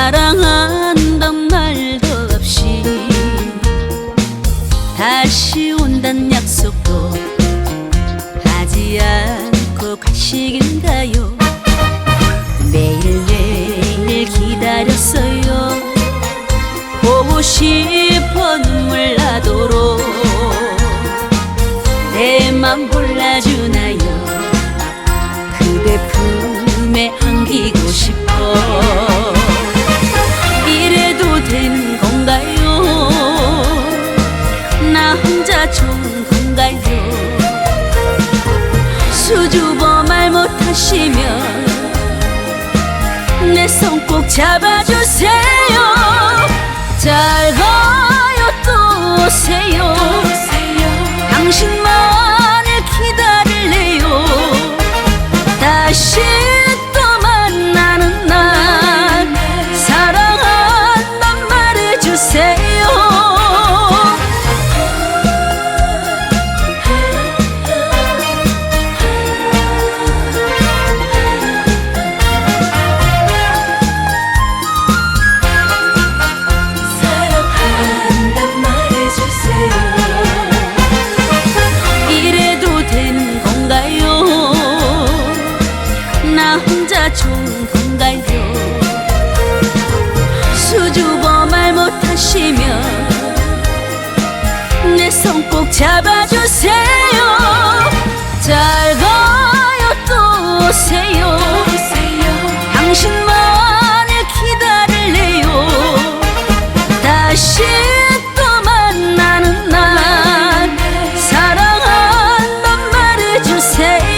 사랑한단 말도 없이 다시 온단 약속도 하지 않고 가시긴가요? 매일매일 기다렸어요. 보고 싶어 눈물 나도록 내맘 좋은 건가요 수줍어 말 못하시면 내 손 꼭 잡아주세요. 잘 가요 또 오세요 잡아주세요. 잘 가요 또 오세요. 당신만을 기다릴래요. 다시 또 만나는 날. 사랑한단 말해주세요.